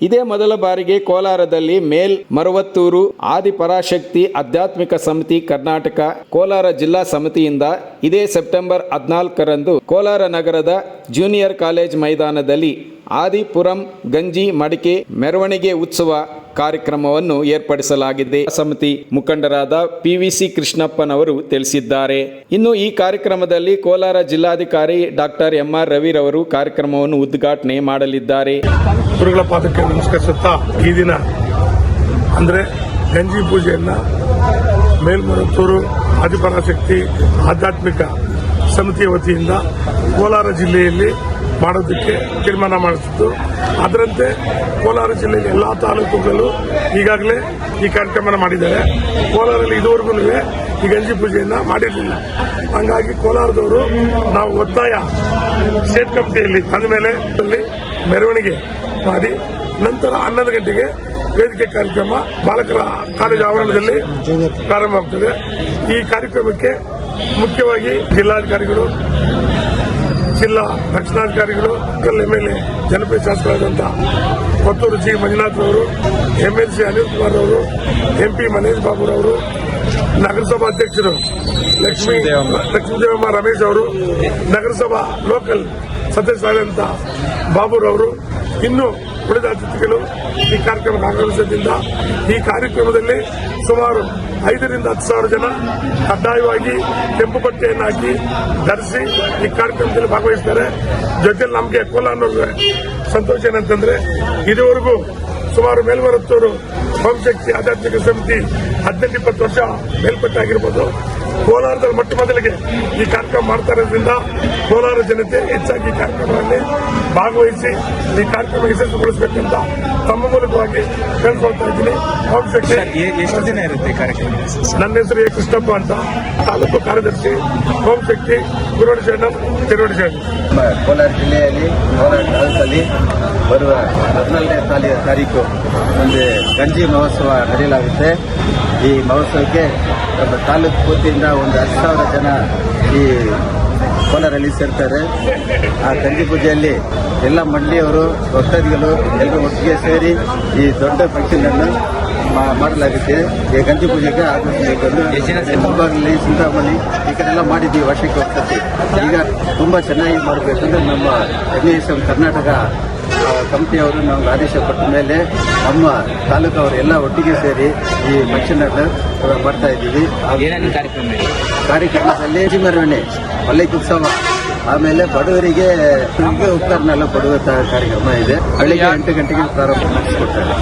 ಇದೇ ಮೊದಲ ಬಾರಿಗೆ ಕೋಲಾರದಲ್ಲಿ ಮೇಲ್ ಮರವತ್ತೂರು ಆದಿಪರಾಶಕ್ತಿ ಆಧ್ಯಾತ್ಮಿಕ ಸಮಿತಿ ಕರ್ನಾಟಕ ಕೋಲಾರ ಜಿಲ್ಲಾ ಸಮಿತಿಯಿಂದ ಇದೇ ಸೆಪ್ಟೆಂಬರ್ ಹದಿನಾಲ್ಕರಂದು ಕೋಲಾರ ನಗರದ ಜೂನಿಯರ್ ಕಾಲೇಜ್ ಮೈದಾನದಲ್ಲಿ ಆದಿಪುರಂ ಗಂಜಿ ಮಡಿಕೆ ಮೆರವಣಿಗೆ ಉತ್ಸವ ಕಾರ್ಯಕ್ರಮವನ್ನು ಏರ್ಪಡಿಸಲಾಗಿದೆ. ಸಮಿತಿ ಮುಖಂಡರಾದ ಪಿವಿಸಿ ಕೃಷ್ಣಪ್ಪನವರು ತಿಳಿಸಿದ್ದಾರೆ. ಇನ್ನು ಈ ಕಾರ್ಯಕ್ರಮದಲ್ಲಿ ಕೋಲಾರ ಜಿಲ್ಲಾಧಿಕಾರಿ ಡಾಕ್ಟರ್ ಎಂ ಆರ್ ರವಿರವರು ಕಾರ್ಯಕ್ರಮವನ್ನು ಉದ್ಘಾಟನೆ ಮಾಡಲಿದ್ದಾರೆ. ಪಾದಕ್ಕೆ ನಮಸ್ಕರಿಸುತ್ತಾ ಈ ದಿನ ಅಂದ್ರೆ ಗಂಜಿ ಪೂಜೆಯನ್ನ ಮೇಲ್ಮರುತ್ತೂರು ಆದಿಪರಾಶಕ್ತಿ ಆಧ್ಯಾತ್ಮಿಕ ಸಮಿತಿಯ ವತಿಯಿಂದ ಕೋಲಾರ ಜಿಲ್ಲೆಯಲ್ಲಿ ಮಾಡೋದಕ್ಕೆ ತೀರ್ಮಾನ ಮಾಡಿಸಿದ್ದು. ಅದರಂತೆ ಕೋಲಾರ ಜಿಲ್ಲೆಯ ಎಲ್ಲಾ ತಾಲೂಕುಗಳು ಈಗಾಗಲೇ ಈ ಕಾರ್ಯಕ್ರಮನ ಮಾಡಿದ್ದಾರೆ. ಕೋಲಾರಲ್ಲಿ ಇದುವರೆಗೂ ಈ ಗಂಜಿ ಪೂಜೆಯನ್ನ ಮಾಡಿರಲಿಲ್ಲ. ಹಂಗಾಗಿ ಕೋಲಾರದವರು ನಾವು ಒತ್ತಾಯ ಸ್ಟೇಟ್ ಕಮಿಟಿಯಲ್ಲಿ ತಂದ ಮೇಲೆ ಮೆರವಣಿಗೆ ಮಾಡಿ ನಂತರ ಹನ್ನೊಂದು ಗಂಟೆಗೆ ವೇದಿಕೆ ಕಾರ್ಯಕ್ರಮ ಬಾಲಕರ ಕಾಲೇಜು ಆವರಣದಲ್ಲಿ ಪ್ರಾರಂಭವಾಗ್ತದೆ. ಈ ಕಾರ್ಯಕ್ರಮಕ್ಕೆ ಮುಖ್ಯವಾಗಿ ಜಿಲ್ಲಾಧಿಕಾರಿಗಳು ಜಿಲ್ಲಾ ರಕ್ಷಣಾಧಿಕಾರಿಗಳು ಎಲ್ ಎ ಜನಪ್ರಿಯ ಶಾಸಕರಾದಂಥ ಕೊತ್ತೂರು ಜಿ. ಮಂಜುನಾಥ್ ಅವರು ಎಂಎಲ್ಸಿ ಅನಿಲ್ ಕುಮಾರ್ ಅವರು ಎಂಪಿ. ಮನೇಶ್ ಬಾಬುರವರು, ನಗರಸಭಾ ಅಧ್ಯಕ್ಷರು ಲಕ್ಷ್ಮೀ ಲಕ್ಷ್ಮೀದೇವಮ್ಮ ರಮೇಶ್ ಅವರು, ನಗರಸಭಾ ಲೋಕಲ್ ಸದಸ್ಯರಾದಂಥ ಬಾಬುರವರು ಇನ್ನು ಉಳಿದ ಅತಿಥಿಗಳು ಈ ಕಾರ್ಯಕ್ರಮಕ್ಕೆ ಆಗಮಿಸಿದ್ದರಿಂದ ಈ ಕಾರ್ಯಕ್ರಮದಲ್ಲಿ ಸುಮಾರು ಐದರಿಂದ ಹತ್ತು ಸಾವಿರ ಜನ ಕಡ್ಡಾಯವಾಗಿ ಕೆಂಪು ಬಟ್ಟೆಯನ್ನು ಹಾಕಿ ಧರಿಸಿ ಈ ಕಾರ್ಯಕ್ರಮದಲ್ಲಿ ಭಾಗವಹಿಸ್ತಾರೆ. ಜೊತೆಲಿ ನಮಗೆ ಕೋಲಾರ ಸಂತೋಷ ಏನಂತಂದ್ರೆ, ಇದುವರೆಗೂ ಸುಮಾರು ಮೇಲ್ವರತ್ತೂರು ಹೋಮಶಕ್ತಿ ಆಧ್ಯಾತ್ಮಿಕ ಸಮಿತಿ ಹದಿನೆಂಟು ಇಪ್ಪತ್ತು ವರ್ಷ ಮೇಲ್ಪಟ್ಟಾಗಿರ್ಬೋದು. ಕೋಲಾರದಲ್ಲಿ ಮೊಟ್ಟ ಮೊದಲಿಗೆ ಈ ಕಾರ್ಯಕ್ರಮ ಮಾಡ್ತಾ ಇರೋದ್ರಿಂದ ಕೋಲಾರ ಜನತೆ ಹೆಚ್ಚಾಗಿ ಈ ಕಾರ್ಯಕ್ರಮದಲ್ಲಿ ಭಾಗವಹಿಸಿ ಈ ಕಾರ್ಯಕ್ರಮ ಯಶಸ್ವಿಗೊಳಿಸಬೇಕಂತ ತಮ್ಮ ಮೂಲಕವಾಗಿ ಕೇಳ್ಕೊಳ್ತಾ ಇದ್ದೀನಿ. ಎಷ್ಟು ದಿನ ಇರುತ್ತೆ ಕಾರ್ಯಕ್ರಮ? ನನ್ನ ಹೆಸರು ಎ ಕೃಷ್ಣಪ್ಪ ಅಂತ ತಾಲೂಕು ಕಾರ್ಯದರ್ಶಿ ಹೋಮಶಕ್ತಿ ಗುರುವಡಿ ಶರಣಂ ತಿರುವಡಿ ಶರಣಂ ಕೋಲಾರ ಜಿಲ್ಲೆಯಲ್ಲಿ ಕೋಲಾರ ತಾಲೂಕಲ್ಲಿ ಬರುವ ಹದಿನಾಲ್ಕನೇ ತಾಲಿ ತಾರೀಕು ಒಂದು ಗಂಜಿ ಮಹೋತ್ಸವ ನಡೆಯಲಾಗುತ್ತೆ. ಈ ಮಹೋತ್ಸವಕ್ಕೆ ನಮ್ಮ ತಾಲೂಕು ಪೂರ್ತಿಯಿಂದ ಒಂದು ಹತ್ತು ಸಾವಿರ ಜನ ಈ ಕೋಲಾರಲ್ಲಿ ಸೇರ್ತಾರೆ. ಆ ಗಂಜಿ ಪೂಜೆಯಲ್ಲಿ ಎಲ್ಲ ಮಂಡಳಿಯವರು, ಭಕ್ತಾದಿಗಳು ಎಲ್ಲರೂ ಒಟ್ಟಿಗೆ ಸೇರಿ ಈ ದೊಡ್ಡ ಫಂಕ್ಷನ್ ಅನ್ನು ಮಾ- ಮಾಡಲಾಗುತ್ತೆ. ಈ ಗಂಜಿ ಪೂಜೆಗೆ ಮುಂಭಾಗದಲ್ಲಿ ಸಿಂಗಾಮಣಿ ಈ ಕಡೆ ಎಲ್ಲ ಮಾಡಿದ್ದೀವಿ ವರ್ಷಕ್ಕೆ ಹೋಗ್ತದೆ ಈಗ ತುಂಬಾ ಚೆನ್ನಾಗಿ ಮಾಡಬೇಕಂದ್ರೆ ನಮ್ಮ ಎನ್ ಕರ್ನಾಟಕ ಕಂಪ್ನಿಯವರು ನಮ್ಗೆ ಆದೇಶ ಕೊಟ್ಟ ಮೇಲೆ ನಮ್ಮ ತಾಲೂಕವರು ಎಲ್ಲ ಒಟ್ಟಿಗೆ ಸೇರಿ ಈ ಅನ್ನು ಮಾಡ್ತಾ ಇದ್ದೀವಿ. ಕಾರ್ಯಕ್ರಮದಲ್ಲಿ ಮೆರವಣಿ ಪಲ್ಲಕ್ಕಿ ಉತ್ಸವ ಆಮೇಲೆ ಬಡವರಿಗೆ ಉಪಕರಣ ಎಲ್ಲ ಕೊಡುವ ಕಾರ್ಯಕ್ರಮ ಇದೆ. ಬೆಳಿಗ್ಗೆ ಎಂಟು ಗಂಟೆಗೆ ಪ್ರಾರಂಭ ಮಾಡಿಸ್ಕೊಡ್ತಾರೆ.